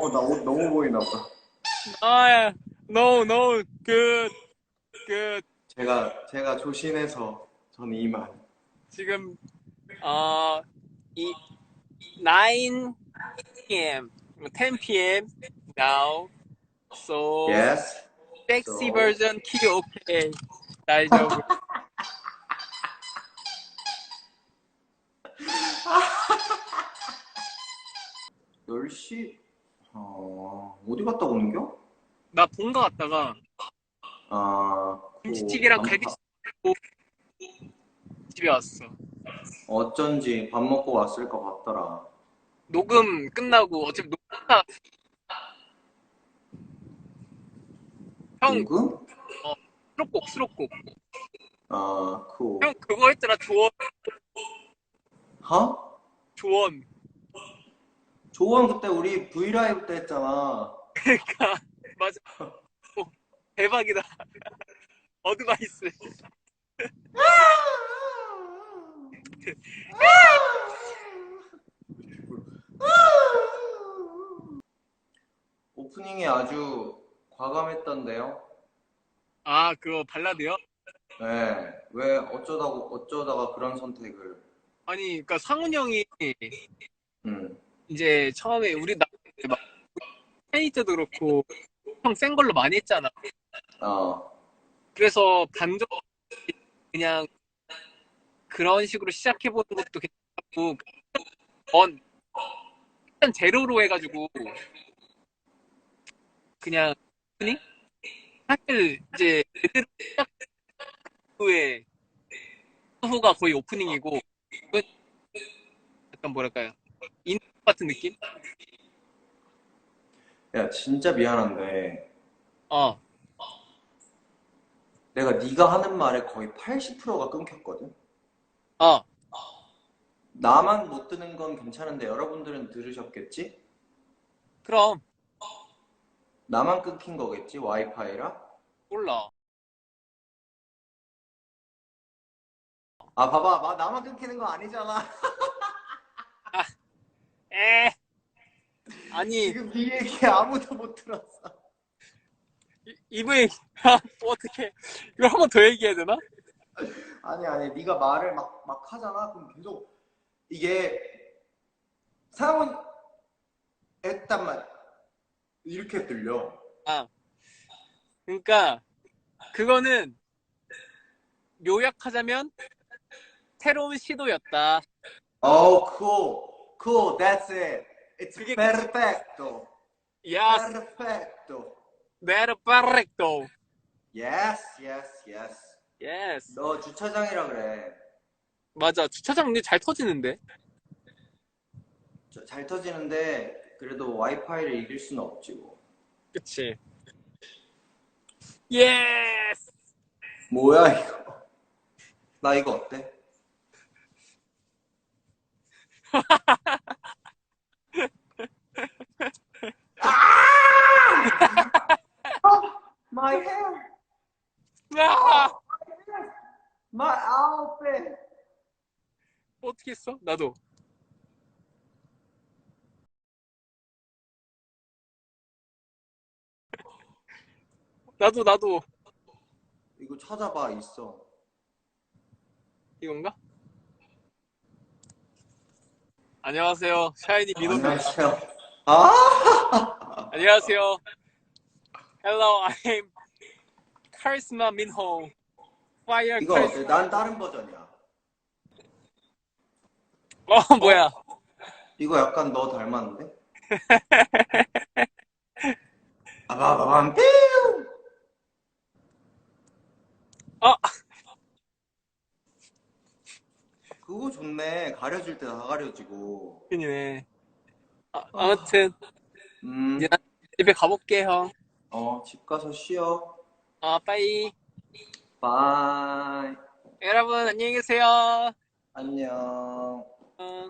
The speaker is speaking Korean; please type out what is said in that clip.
어, 나옷 너무 보이나 봐. 아, no, no, good, good. 제가, 제가 조신해서 저는 이만. 지금, 어, 이, 9 p.m., 10 p.m. now. So, Yes. sexy So- version 키 오케이. 다이저브. 10시? 어, 어디 갔다 오는겨? 나 본가 갔다가 아, 김치찌개랑 그 갈비찜 먹고 집에 왔어. 어쩐지 밥 먹고 왔을 것 같더라. 녹음 끝나고 어차피 녹음 끝나. 형 누구? 수록곡 수록곡. 아, 그, 형 그거 했잖아 조원 하? 조원. 조원 그때 우리 브이라이브 때 했잖아. 그러니까 맞아. 어, 대박이다. 어드바이스. 오프닝이 아주 과감했던데요? 아 그거 발라드요? 네. 왜 어쩌다가, 어쩌다가 그런 선택을. 아니 그러니까 상훈 형이 음. 이제 처음에 우리 나막 페이 때도 그렇고 형센 걸로 많이 했잖아. 아, 그래서 반전 그냥 그런 식으로 시작해 보는 것도 괜찮고 전 일단 제로로 해가지고 그냥 오프닝? 사실 이제 제대로 시작 후에 후가 거의 오프닝이고 끝 약간 뭐랄까요 인 같은 느낌? 야, 진짜 미안한데. 어 내가 네가 하는 말에 거의 80%가 끊겼거든? 어. 나만 못 듣는 건 괜찮은데 여러분들은 들으셨겠지? 그럼 나만 끊긴 거겠지? 와이파이라? 몰라 아, 봐봐. 마- 나만 끊기는 거 아니잖아. 에 아니 지금 네 얘기 아무도 못 들었어. 이- 이브이 뭐 어떻게 이걸 한 번 더 얘기해야 되나? 아니, 아니. 네가 말을 막, 막 하잖아. 그럼 계속 이게 상훈 했단 말 이렇게 들려. 아 그러니까 그거는 요약하자면 새로운 시도였다. Oh, cool. Cool. That's it. It's 그게 perfecto. 야, Perfecto. 파렉토. Yes, yes, yes. 예스. 너 주차장이라 그래. 맞아. 주차장 근데 잘 터지는데. 저- 잘 터지는데 그래도 와이파이를 이길 수는 없지 뭐. 그치. 예스. 뭐야 이거? 나 이거 어때? 아! My hair, 아! my outfit. 어떻게 했어? 나도. 나도 나도 이거 찾아봐 있어. 이건가? 안녕하세요. 샤이니 민호입니다. 안녕하세요. 아! 안녕하세요. Hello, I'm Charisma Minho. Fire 이거. 어때? 난 다른 버전이야. 어, 뭐야? 이거 약간 너 닮았는데? 아바바밤 삐 어, 그거 좋네. 가려질 때 다 가려지고. 큰이네. 아, 아무튼 음, 나 집에 가볼게, 형. 어, 집 가서 쉬어. 아, 빠이. 바이. 여러분, 안녕히 계세요. 안녕. 어.